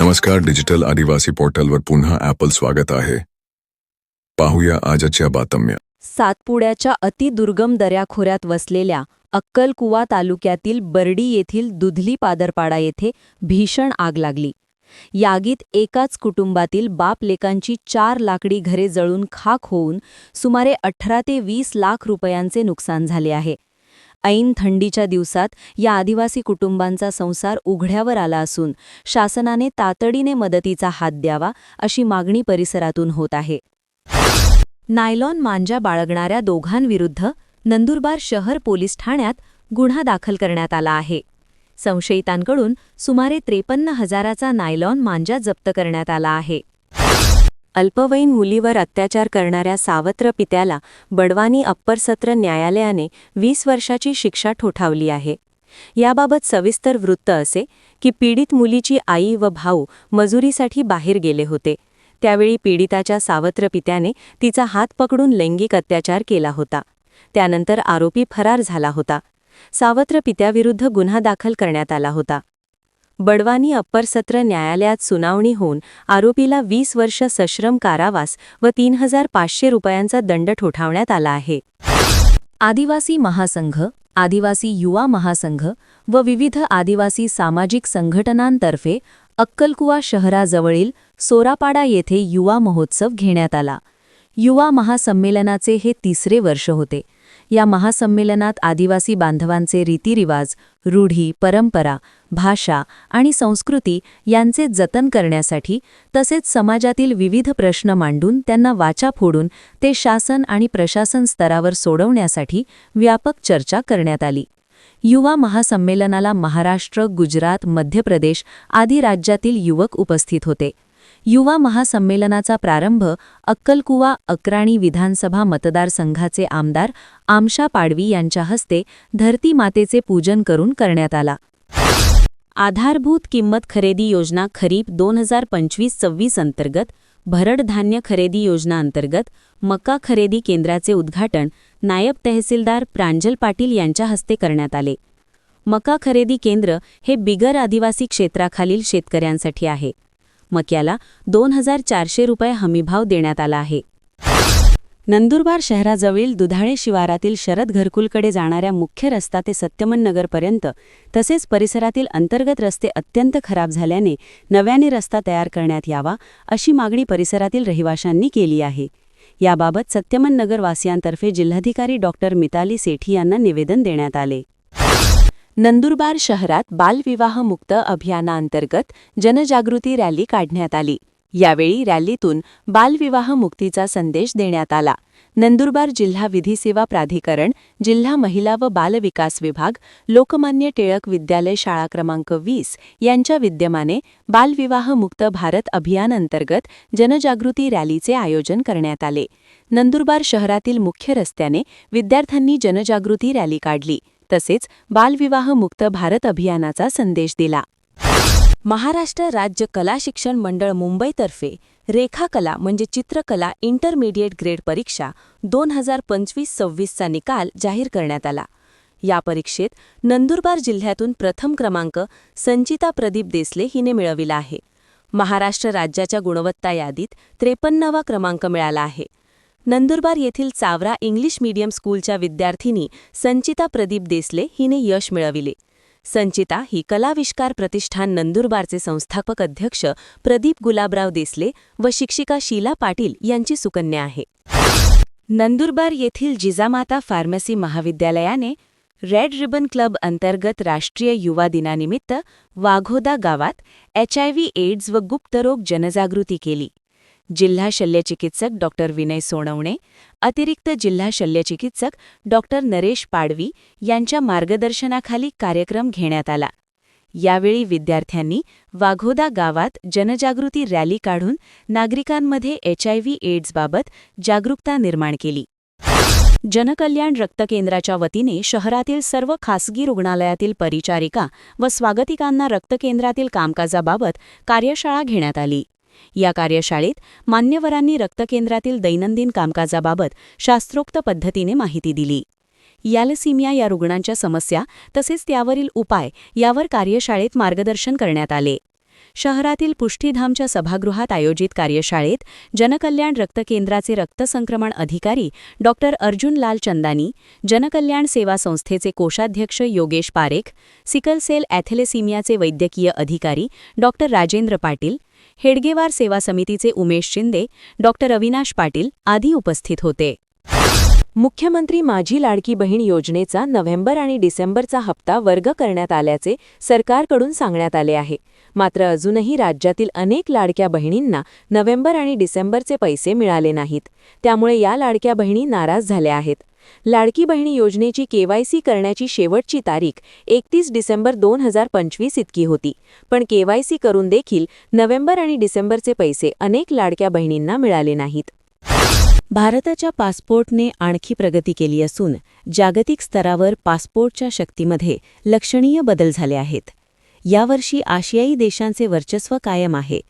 नमस्कार डिजिटल आदिवासी पोर्टलवर पुन्हा ॲपल स्वागत आहे. पाहूया आजच्या बातम्या. सातपुड्याच्या अतिदुर्गम दऱ्याखोऱ्यात वसलेल्या अक्कलकुवा तालुक्यातील बर्डी येथील दुधली पादरपाडा येथे भीषण आग लागली. यागीत एकाच कुटुंबातील बाप लेकांची चार लाकडी घरे जळून खाक होऊन सुमारे अठरा ते वीस लाख रुपयांचे नुकसान झाले आहे. ऐन थंडीच्या दिवसात या आदिवासी कुटुंबांचा संसार उघड्यावर आला असून शासनाने तातडीने मदतीचा हात द्यावा अशी मागणी परिसरातून होत आहे. नायलॉन मांजा बाळगणाऱ्या दोघांविरुद्ध नंदुरबार शहर पोलीस ठाण्यात गुन्हा दाखल करण्यात आला आहे. संशयितांकडून सुमारे त्रेपन्न हजाराचा नायलॉन मांजा जप्त करण्यात आला आहे. अल्पवयीन मुलीवर अत्याचार करणाऱ्या सावत्र पित्याला बडवानी अप्पर सत्र न्यायालयाने वीस वर्षाची शिक्षा ठोठावली आहे. याबाबत सविस्तर वृत्त असे की पीडित मुलीची आई व भाऊ मजुरीसाठी बाहेर गेले होते. त्यावेळी पीडिताच्या सावत्र पित्याने तिचा हात पकडून लैंगिक अत्याचार केला होता. त्यानंतर आरोपी फरार झाला होता. सावत्र पित्याविरुद्ध गुन्हा दाखल करण्यात आला होता. बडवानी अप्पर सत्र न्यायालयात सुनावणी होऊन आरोपीला वीस वर्ष सश्रम कारावास व तीन हजार पाचशे रुपयांचा दंड ठोठावण्यात आला आहे. आदिवासी महासंघ आदिवासी युवा महासंघ व विविध आदिवासी सामाजिक संघटनांतर्फे अक्कलकुवा शहराजवळील सोरापाडा येथे युवा महोत्सव घेण्यात आला. युवा महासंमेलनाचे हे तिसरे वर्ष होते. या महासंमेलनात आदिवासी बांधवांचे रीतिरिवाज रूढी परंपरा भाषा आणि संस्कृती यांचे जतन करण्यासाठी तसेच समाजातील विविध प्रश्न मांडून त्यांना वाचा फोडून ते शासन आणि प्रशासन स्तरावर सोडवण्यासाठी व्यापक चर्चा करण्यात आली. युवा महासंमेलनाला महाराष्ट्र गुजरात मध्य प्रदेश आदी राज्यातील युवक उपस्थित होते. युवा महासंमेलनाचा प्रारंभ अक्कलकुवा अक्राणी विधानसभा मतदारसंघाचे आमदार आमशा पाडवी यांच्या हस्ते धरती मातेचे पूजन करून करण्यात आला. आधारभूत किंमत खरेदी योजना खरीप दोन हजार पंचवीस सव्वीस अंतर्गत भरड धान्य खरेदी योजना अंतर्गत मका खरेदी केंद्राचे उद्घाटन नायब तहसीलदार प्रांजल पाटील यांच्या हस्ते करण्यात आले. मका खरेदी केंद्र हे बिगर आदिवासी क्षेत्राखालील शेतकऱ्यांसाठी आहे. मक्याला दोन हजार चारशे रुपये हमीभाव देण्यात आला आहे. नंदुरबार शहराजवळील दुधाळे शिवारातील शरद घरकुलकडे जाणाऱ्या मुख्य रस्ता ते सत्यमन नगरपर्यंत तसेच परिसरातील अंतर्गत रस्ते अत्यंत खराब झाल्याने नव्याने रस्ता तयार करण्यात यावा अशी मागणी परिसरातील रहिवाशांनी केली आहे. याबाबत सत्यमन नगरवासियांतर्फे जिल्हाधिकारी डॉक्टर मिताली सेठी यांना निवेदन देण्यात आले. नंदुरबार शहरात बालविवाहमुक्त अभियानाअंतर्गत जनजागृती रॅली काढण्यात आली. यावेळी रॅलीतून बालविवाह मुक्तीचा संदेश देण्यात आला. नंदुरबार जिल्हा विधी सेवा प्राधिकरण जिल्हा महिला व बालविकास विभाग लोकमान्य टिळक विद्यालय शाळा क्रमांक वीस यांच्या विद्यमाने बालविवाह मुक्त भारत अभियान अंतर्गत जनजागृती रॅलीचे आयोजन करण्यात आले. नंदुरबार शहरातील मुख्य रस्त्याने विद्यार्थ्यांनी जनजागृती रॅली काढली. तसेच बालविवाह मुक्त भारत अभियानाचा संदेश दिला. महाराष्ट्र राज्य कला शिक्षण मंडळ मुंबईतर्फे रेखाकला म्हणजे चित्रकला इंटरमिडिएट ग्रेड परीक्षा दोन हजार पंचवीस सव्वीसचा निकाल जाहीर करण्यात आला. या परीक्षेत नंदुरबार जिल्ह्यातून प्रथम क्रमांक संचिता प्रदीप देसले हिने मिळविला आहे. महाराष्ट्र राज्याच्या गुणवत्ता यादीत त्रेपन्नावा क्रमांक मिळाला आहे. नंदुरबार येथील चावरा इंग्लिश मीडियम स्कूलच्या विद्यार्थिनी संचिता प्रदीप देसले हिने यश मिळविले. संचिता ही कलाविष्कार प्रतिष्ठान नंदुरबारचे संस्थापक अध्यक्ष प्रदीप गुलाबराव देसले व शिक्षिका शीला पाटील यांची सुकन्या आहे. नंदुरबार येथील जिजामाता फार्मसी महाविद्यालयाने रेड रिबन क्लब अंतर्गत राष्ट्रीय युवा दिनानिमित्त वाघोदा गावात एचआयव्ही एड्स व गुप्तरोग जनजागृती केली. जिल्हा शल्यचिकित्सक डॉक्टर विनय सोनवणे अतिरिक्त जिल्हा शल्यचिकित्सक डॉक्टर नरेश पाडवी यांच्या मार्गदर्शनाखाली कार्यक्रम घेण्यात आला. यावेळी विद्यार्थ्यांनी वाघोदा गावात जनजागृती रॅली काढून नागरिकांमध्ये एचआयव्ही एड्सबाबत जागरूकता निर्माण केली. जनकल्याण रक्तकेंद्राच्या वतीने शहरातील सर्व खासगी रुग्णालयातील परिचारिका व स्वागतिकांना रक्तकेंद्रातील कामकाजाबाबत कार्यशाळा घेण्यात आली. या कार्यशाळेत मान्यवरांनी रक्तकेंद्रातील दैनंदिन कामकाजाबाबत शास्त्रोक्त पद्धतीने माहिती दिली. यालसिमिया या रुग्णांच्या समस्या तसेच त्यावरील उपाय यावर कार्यशाळेत मार्गदर्शन करण्यात आले. शहरातील पुष्टीधामच्या सभागृहात आयोजित कार्यशाळेत जनकल्याण रक्तकेंद्राचे रक्तसंक्रमण अधिकारी डॉ. अर्जुन लाल चंदानी जनकल्याण सेवा संस्थेचे कोषाध्यक्ष योगेश पारेख सिकल सेल ॲथेलेसिमियाचे वैद्यकीय अधिकारी डॉ. राजेंद्र पाटील हेडगेवार सेवा समितीचे उमेश शिंदे डॉ. अविनाश पाटील आदी उपस्थित होते. मुख्यमंत्री माझी लाडकी बहीण योजनेचा नोव्हेंबर आणि डिसेंबरचा हप्ता वर्ग करण्यात आल्याचे सरकारकडून सांगण्यात आले आहे. मात्र अजूनही राज्यातील अनेक लाडक्या बहिणींना नोव्हेंबर आणि डिसेंबरचे पैसे मिळाले नाहीत. त्यामुळे या लाडक्या बहिणी नाराज झाल्या आहेत. लाडकी बहिणी योजनेची केवायसी करण्याची शेवटची तारीख एकतीस डिसेंबर दोन हजार पंचवीस इतकी होती. पण केवायसी करून देखील नोव्हेंबर आणि डिसेंबरचे पैसे अनेक लाडक्या बहिणींना मिळाले नाहीत. भारताच्या पासपोर्टने आणखी प्रगती केली असून जागतिक स्तरावर पासपोर्टच्या शक्तीमध्ये लक्षणीय बदल झाले आहेत. यावर्षी आशियाई देशांचे वर्चस्व कायम आहे.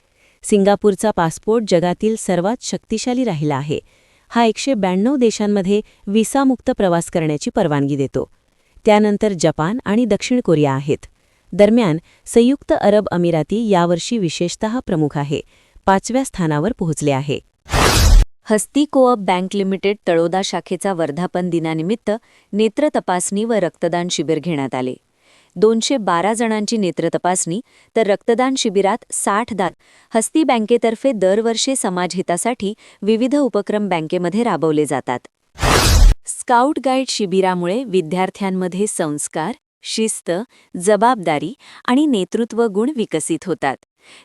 सिंगापूरचा पासपोर्ट जगातील सर्वात शक्तिशाली राहिला आहे. हा एकशे ब्याण्णव देशांमध्ये विसामुक्त प्रवास करण्याची परवानगी देतो. त्यानंतर जपान आणि दक्षिण कोरिया आहेत. दरम्यान संयुक्त अरब अमिराती यावर्षी विशेषतः प्रमुख आहे. पाचव्या स्थानावर पोहोचले आहे. Hasti co-op bank limited Taloda शाखेचा वर्धापन दिनानिमित्त नेत्र तपासणी व रक्तदान शिबिर घेण्यात आले. दोनशे बारा जणांची नेत्र तपासणी तर रक्तदान शिबिरात साठ दात. हस्ती बँकेतर्फे दरवर्षी समाजहितासाठी विविध उपक्रम बँकेमध्ये राबवले जातात. स्काउट गाईड शिबिरामुळे विद्यार्थ्यांमध्ये संस्कार शिस्त जबाबदारी आणि नेतृत्व गुण विकसित होतात.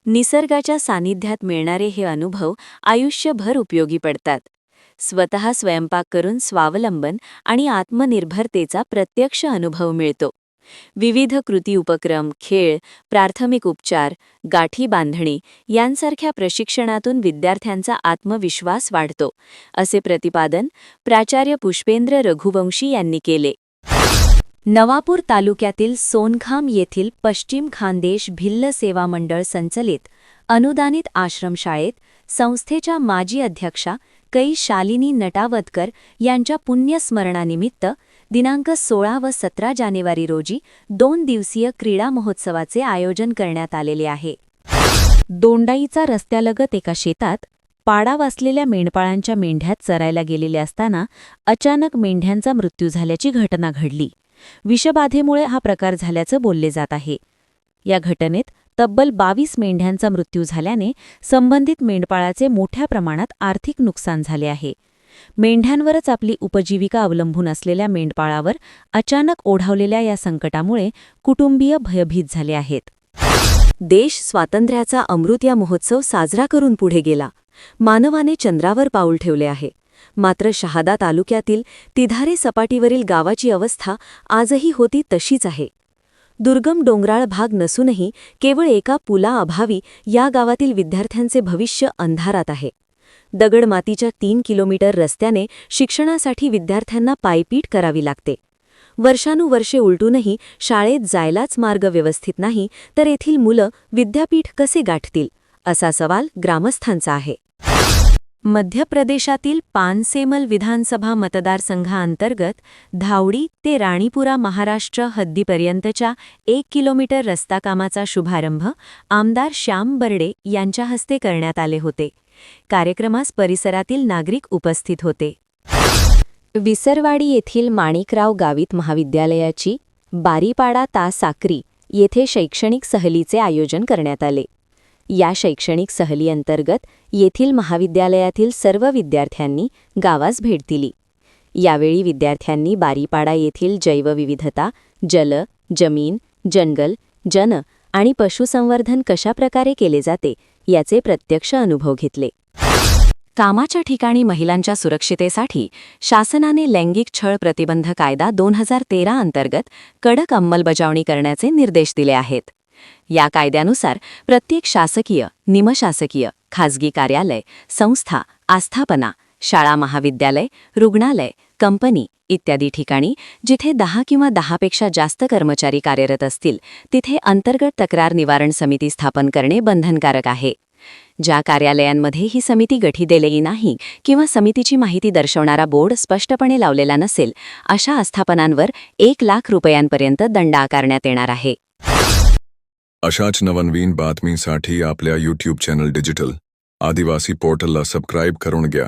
निसर्गाच्या सानिध्यात मिळणारे हे अनुभव आयुष्यभर उपयोगी पडतात. स्वतः स्वयंपाक करून स्वावलंबन आणि आत्मनिर्भरतेचा प्रत्यक्ष अनुभव मिळतो. विविध कृती उपक्रम खेळ प्राथमिक उपचार गाठी बांधणी यांसारख्या प्रशिक्षणातून विद्यार्थ्यांचा आत्मविश्वास वाढतो असे प्रतिपादन प्राचार्य पुष्पेंद्र रघुवंशी यांनी केले. नवापूर तालुक्यातील सोनखाम येथील पश्चिम खानदेश भिल्ल सेवा मंडळ संचलित अनुदानित आश्रमशाळेत संस्थेच्या माजी अध्यक्षा कै शालिनी नटावतकर यांच्या पुण्यस्मरणानिमित्त दिनांक सोळा व सतरा जानेवारी रोजी दोन दिवसीय क्रीडा महोत्सवाचे आयोजन करण्यात आलेले आहे. दोंडाईचा रस्त्यालगत एका शेतात पाडा वाचलेल्या मेंढपाळांच्या मेंढ्यात चरायला गेलेले असताना अचानक मेंढ्यांचा मृत्यू झाल्याची घटना घडली. विषबाधेमुळे हा प्रकार झाल्याचं बोलले जात आहे. या घटनेत तब्बल बावीस मेंढ्यांचा मृत्यू झाल्याने संबंधित मेंढपाळाचे मोठ्या प्रमाणात आर्थिक नुकसान झाले आहे. मेंढ्यांवरच आपली उपजीविका अवलंबून असलेल्या मेंढपाळावर अचानक ओढावलेल्या या संकटामुळे कुटुंबीय भयभीत झाले आहेत. देश स्वातंत्र्याचा अमृत या महोत्सव साजरा करून पुढे गेला. मानवाने चंद्रावर पाऊल ठेवले आहे. मात्र शहादा तालुक्यातील तिधारे सपाटीवरील गावाची अवस्था आजही होती तशीच आहे. दुर्गम डोंगराळ भाग नसूनही केवळ एका पुलाअभावी या गावातील विद्यार्थ्यांचे भविष्य अंधारात आहे. दगडमातीच्या तीन किलोमीटर रस्त्याने शिक्षणासाठी विद्यार्थ्यांना पायपीट करावी लागते. वर्षानुवर्षे उलटूनही शाळेत जायलाच मार्ग व्यवस्थित नाही तर येथील मुलं विद्यापीठ कसे गाठतील असा सवाल ग्रामस्थांचा आहे. मध्य प्रदेशातील पानसेमल विधानसभा मतदारसंघाअंतर्गत धावडी ते राणीपुरा महाराष्ट्र हद्दीपर्यंतच्या एक किलोमीटर रस्ता कामाचा शुभारंभ आमदार श्याम बर्डे यांच्या हस्ते करण्यात आले होते. कार्यक्रमास परिसरातील नागरिक उपस्थित होते. विसरवाडी येथील माणिकराव गावित महाविद्यालयाची बारीपाडा ता साक्री येथे शैक्षणिक सहलीचे आयोजन करण्यात आले. या शैक्षणिक सहलीअंतर्गत येथील महाविद्यालयातील सर्व विद्यार्थ्यांनी गावास भेट दिली. यावेळी विद्यार्थ्यांनी बारीपाडा येथील जैवविविधता जल जमीन जंगल जन आणि पशुसंवर्धन कशाप्रकारे केले जाते याचे प्रत्यक्ष अनुभव घेतले. कामाच्या ठिकाणी महिलांच्या सुरक्षितेसाठी शासनाने लैंगिक छळ प्रतिबंध कायदा दोन हजार तेरा अंतर्गत कडक अंमलबजावणी करण्याचे निर्देश दिले आहेत. या कायद्यानुसार प्रत्येक शासकीय निमशासकीय खाजगी कार्यालय संस्था आस्थापना शाळा महाविद्यालय रुग्णालय कंपनी इत्यादी ठिकाणी जिथे दहा किंवा दहापेक्षा जास्त कर्मचारी कार्यरत असतील तिथे अंतर्गत तक्रार निवारण समिती स्थापन करणे बंधनकारक आहे. ज्या कार्यालयांमध्ये ही समिती गठी दिलेली नाही किंवा समितीची माहिती दर्शवणारा बोर्ड स्पष्टपणे लावलेला नसेल अशा आस्थापनांवर एक लाख रुपयांपर्यंत दंड आकारण्यात येणार आहे. अशाच नवनवीन बातमीसाठी आपल्या यूट्यूब चॅनल डिजिटल आदिवासी पोर्टलला सबस्क्राईब करून घ्या.